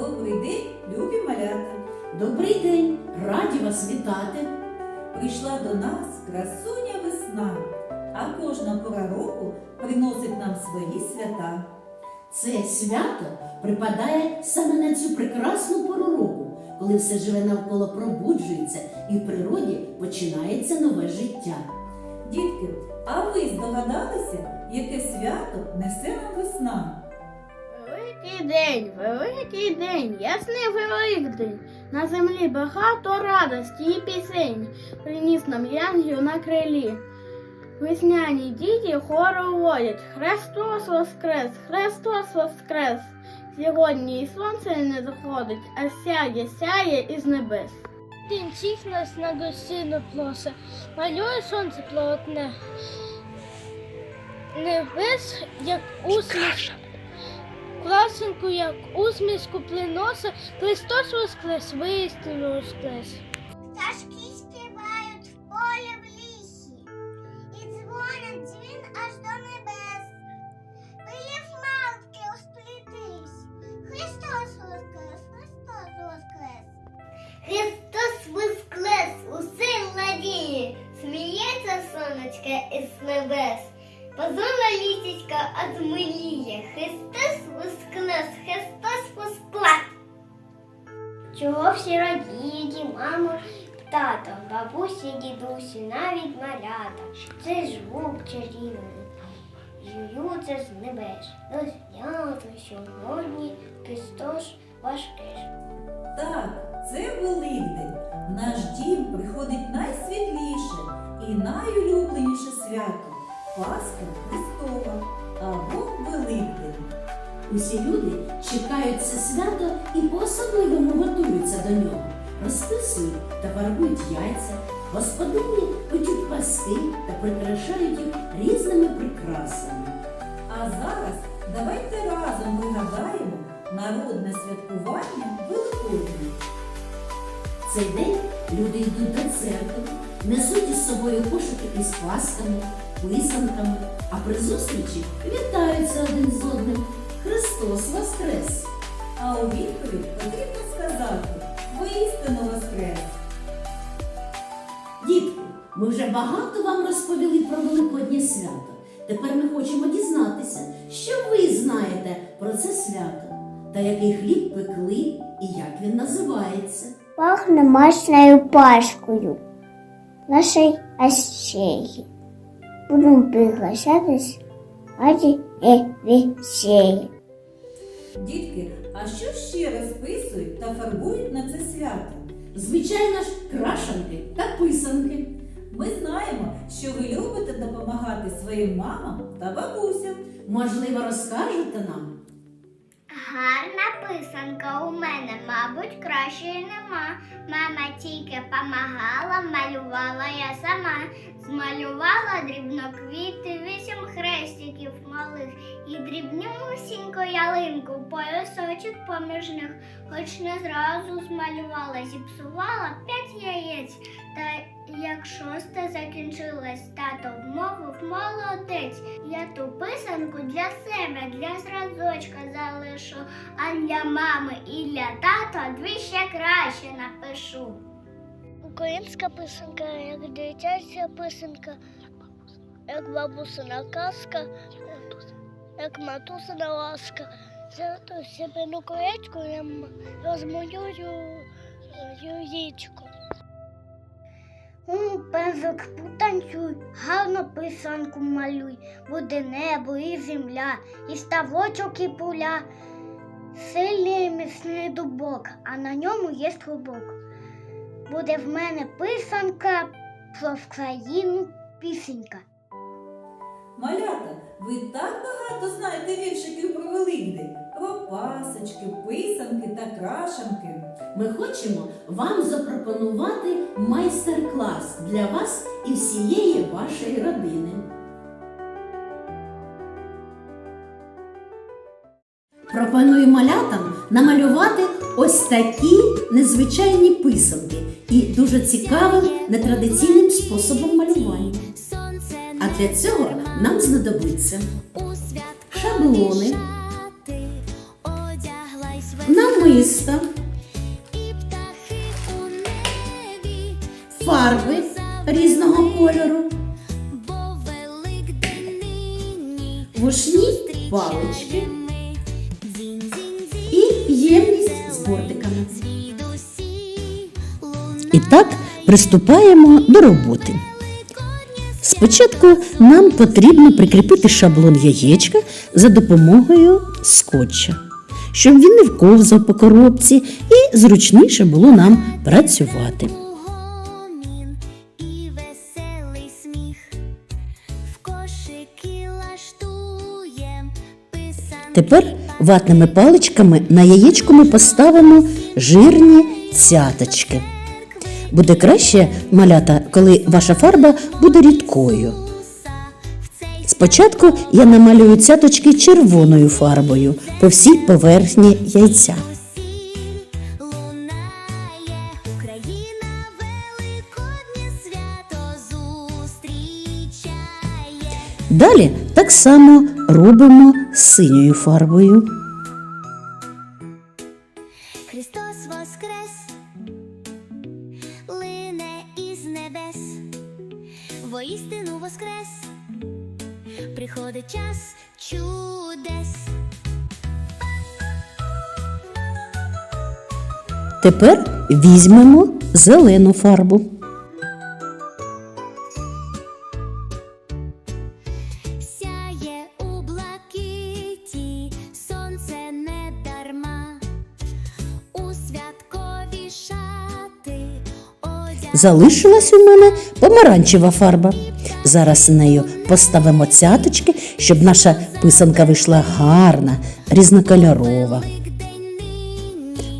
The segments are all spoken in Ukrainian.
Добрий день, любі малята! Добрий день! Раді вас вітати! Прийшла до нас красуня весна, а кожна пора року приносить нам свої свята. Це свято припадає саме на цю прекрасну пору року, коли все живе навколо пробуджується і в природі починається нове життя. Дітки, а ви здогадалися, яке свято несе нам весна? Великий день, великий день, ясний великдень. На землі багато радості і пісень. Приніс нам янгів на крилі. Весняні діти хору водять. Христос воскрес, Христос воскрес. Сьогодні і сонце не заходить, а сяє, сяє із небес. День всіх нас на гостину плосе, малює сонце плотне. Небес, як усмішка, класеньку, як усмішку приноса, Христос воскрес, воістину воскрес. Пташки співають в полі в лісі, і дзвонять дзвін аж до небес. Пилі малки розплітись. Христос воскрес, Христос воскрес. Христос воскрес, усе владіє, сміється сонечко із небес. Позора літечка одмиліє, Христос воскрес, Христос воскрес. Чого всі радіють, і мама, тато, бабусі, дідусі, навіть малята. Це звук чарівний. Жуються з небес. Розп'ято сьогодні Христос важкий. Так, це Великдень. Наш дім приходить найсвітліше і найулюбленіше свято Пасха Христова або Великдень. Усі люди чекають це свято і по-особливому готуються до нього. Розписують та фарбують яйця, господині печуть паски та прикрашають їх різними прикрасами. А зараз давайте разом пригадаємо народне святкування Великодня. Цей день люди йдуть до церкви, несуть із собою кошики із пасками, писанками, а при зустрічі вітаються один з одним. Христос Воскрес! А у відповідь потрібно сказати воістину воскрес. Дітки, ми вже багато вам розповіли про Великоднє свято. Тепер ми хочемо дізнатися, що ви знаєте про це свято та який хліб пекли і як він називається. Пахне мощною пашкою нашої Асеї. Будемо приглашатись раді і весілля. Дітки, а що ще розписують та фарбують на це свято? Звичайно ж, крашанки та писанки. Ми знаємо, що ви любите допомагати своїм мамам та бабусям. Можливо, розкажете нам? Гарна писанка у мене, мабуть, кращої нема. Мама тільки помагала, малювала я сама. Змалювала дрібноквіти, вісім хрестиків малих і дрібнюсіньку ялинку, поясочок поміж них, хоч не зразу змалювала, зіпсувала п'ять яєць. Та як шосте закінчилось, тато вмовив молодець. Я ту писанку для себе, для зразочка залишу, а для мами і для тата дві ще краще напишу. Українська писанка, як дитяча писанка, як бабусина казка, як матусина ласка. Зато себе на колечку я розмалюю яєчко. Пензик потанцюй, гарно писанку малюй, буде небо і земля, і ставочок, і поля. Сильний міцний дубок, а на ньому є струбок. Буде в мене писанка про країну пісенька. Малята, ви так багато знаєте віршиків про Великдень, про пасочки, писанки та крашанки. Ми хочемо вам запропонувати майстер-клас для вас і всієї вашої родини. Пропоную малятам намалювати ось такі незвичайні писанки і дуже цікавим нетрадиційним способом малювання. А для цього нам знадобиться шаблони, намиста, фарби різного кольору, вушні палички і ємність з бортиками. І так приступаємо до роботи. Спочатку нам потрібно прикріпити шаблон яєчка за допомогою скотча, щоб він не вковзав по коробці і зручніше було нам працювати. Тепер ватними паличками на яєчко ми поставимо жирні цяточки. Буде краще малята, коли ваша фарба буде рідкою. Спочатку я намалюю цяточки червоною фарбою по всій поверхні яйця. Далі так само робимо синьою фарбою. Час чудес. Тепер візьмемо зелену фарбу. Сяє у блакиті, сонце не дарма, у святкові шати одяг. Залишилась у мене помаранчева фарба. Зараз нею поставимо цяточки, щоб наша писанка вийшла гарна, різнокольорова.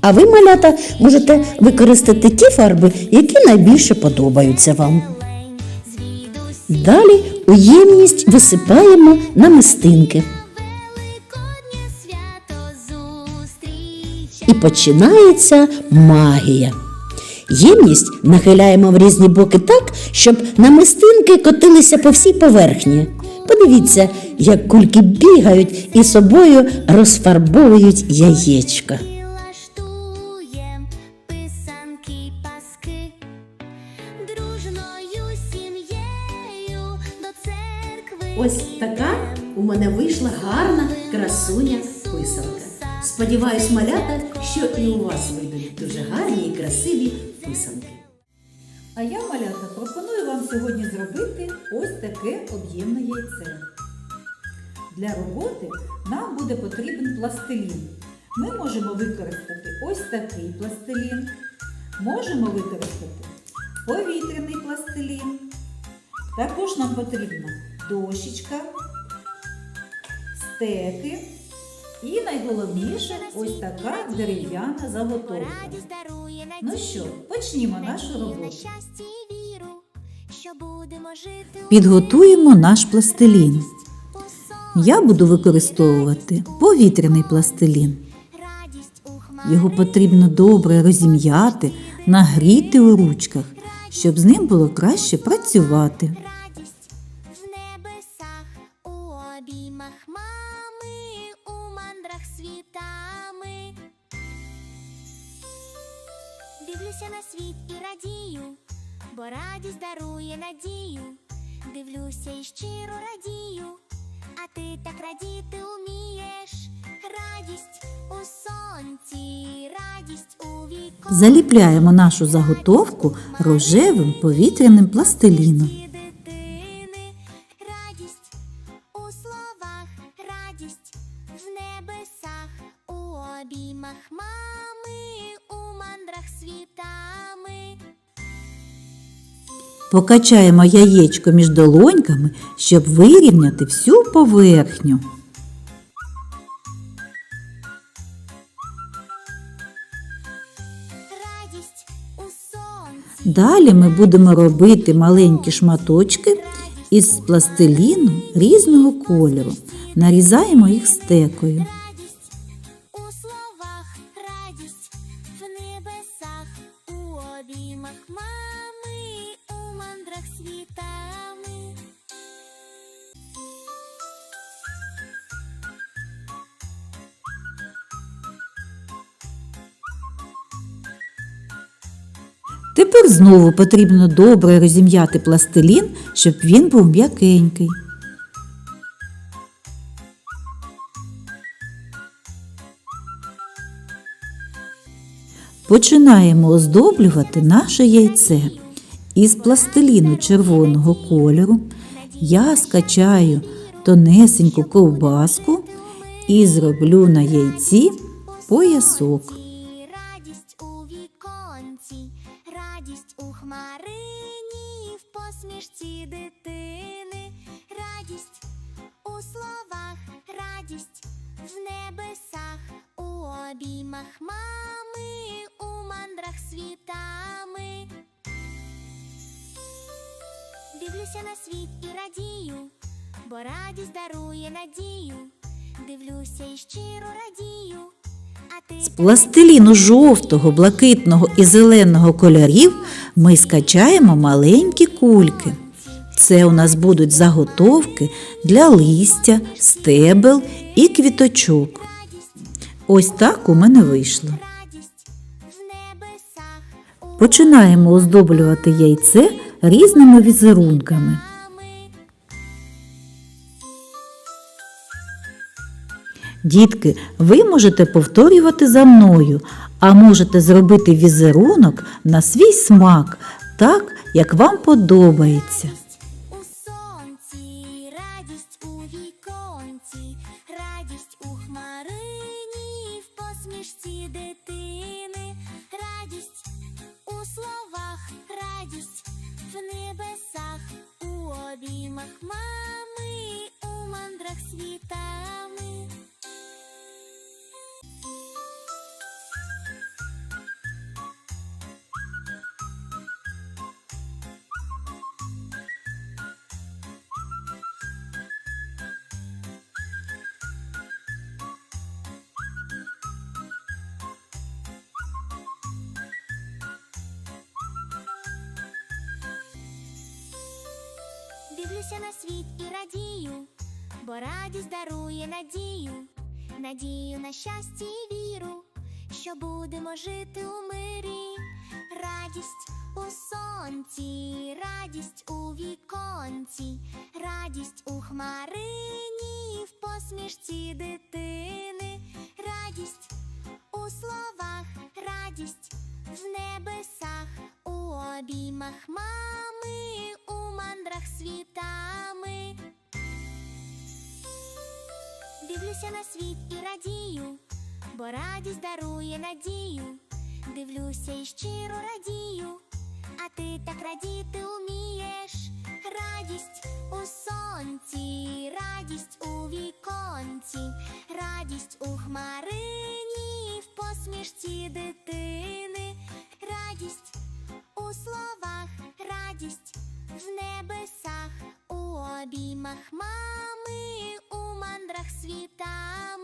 А ви, малята, можете використати ті фарби, які найбільше подобаються вам. Далі у ємність висипаємо свято зустрічає. І починається магія. Ємність нахиляємо в різні боки так, щоб намистинки котилися по всій поверхні. Подивіться, як кульки бігають і собою розфарбовують яєчка. Ось така у мене вийшла гарна красуня писанка. Сподіваюсь, малята, що і у вас вийдуть дуже гарні і красиві писанки. А я, малята, пропоную вам сьогодні зробити ось таке об'ємне яйце. Для роботи нам буде потрібен пластилін. Ми можемо використати ось такий пластилін, можемо використати повітряний пластилін. Також нам потрібна дощечка, стеки і найголовніше ось така дерев'яна заготовка. Ну що, почнімо нашу роботу. Підготуємо наш пластилін. Я буду використовувати повітряний пластилін. Його потрібно добре розім'яти, нагріти у ручках, щоб з ним було краще працювати. Радість дарує надію. Дивлюся і щиро радію, а ти так радіти умієш. Радість у сонці, радість у віконці. Заліпляємо нашу заготовку рожевим повітряним пластиліном. Покачаємо яєчко між долоньками, щоб вирівняти всю поверхню. Далі ми будемо робити маленькі шматочки із пластиліну різного кольору. Нарізаємо їх стекою. Тепер знову потрібно добре розім'яти пластилін, щоб він був м'якенький. Починаємо оздоблювати наше яйце. Із пластиліну червоного кольору я скачаю тонесеньку ковбаску і зроблю на яйці поясок. Дивлюся на світ і радію, бо радість дарує надію. Дивлюся і щиро радію. А ти З пластиліну жовтого, блакитного і зеленого кольорів ми скачаємо маленькі кульки. Це у нас будуть заготовки для листя, стебел і квіточок. Ось так у мене вийшло. Починаємо оздоблювати яйце різними візерунками. Дітки, ви можете повторювати за мною, а можете зробити візерунок на свій смак, так, як вам подобається. Радість у хмарині, в посмішці дитини, обіймах Дивлюся на світ і радію, бо радість дарує надію, надію на щастя і віру, що будемо жити у мирі, радість у сонці, радість у віконці, радість у хмарині, в посмішці дитини, радість у словах, радість в небесах, у обіймах мами, мандрах світами. Дивлюся на світ і радію, бо радість дарує надію. Дивлюся і щиро радію, а ти так радіти умієш. Радість у сонці, радість у віконці, радість у хмарині, в посмішці дитини, радість у словах, радість в небесах, у обіймах мами, у мандрах світами.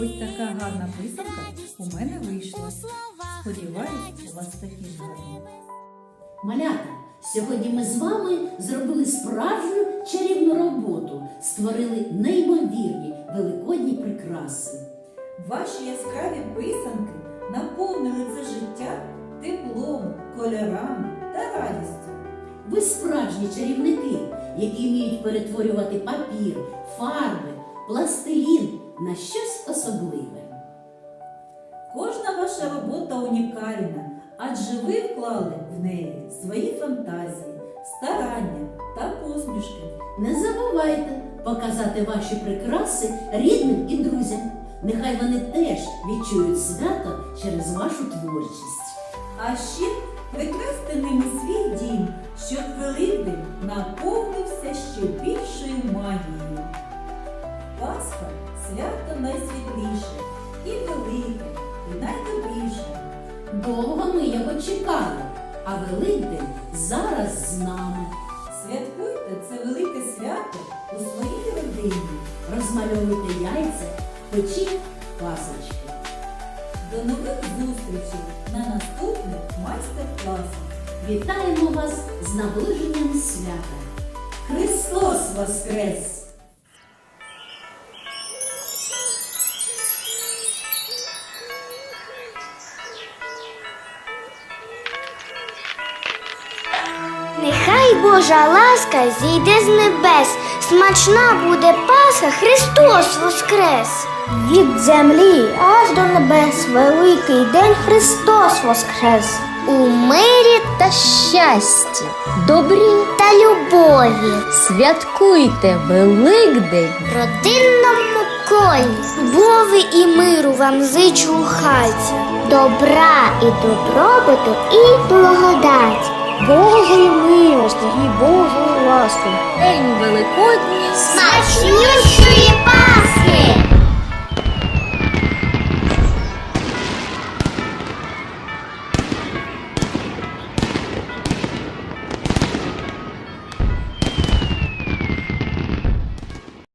Ось така гарна писанка у мене вийшла. Сподіваюсь, у вас такі гарні. Малята, сьогодні ми з вами зробили справжню чарівну роботу, створили неймовірні великодні прикраси. Ваші яскраві писанки наповнили це життя теплом, кольорами та радістю. Ви справжні чарівники, які вміють перетворювати папір, фарби, пластилін на щось особливе. Кожна ваша робота унікальна, адже ви вклали в неї свої фантазії, старання та посмішки. Не забувайте показати ваші прикраси рідним і друзям. Нехай вони теж відчують свято через вашу творчість. А ще прикрасти ними свій дім, щоб Великдень наповнився ще більшою магією. Пасха свято найсвітліше і велике, і найдобріше. Довго ми його чекали, а Великдень зараз з нами. Святкуйте це велике свято у своїй родині розмальовуйте яйця, печіть пасочки. До нових зустрічей на наступних майстер-класах. Вітаємо вас з наближенням свята. Христос Воскрес! Божа ласка зійде з небес, смачна буде Пасха, Христос Воскрес! Від землі аж до небес великий день Христос Воскрес! У мирі та щасті, добрі та любові, Святкуйте Великдень! родинному колі, любові і миру вам зичу у хаті, добра і добробуту і благодать. Божої милості і Божої ласки! День Великодній! Смачнющої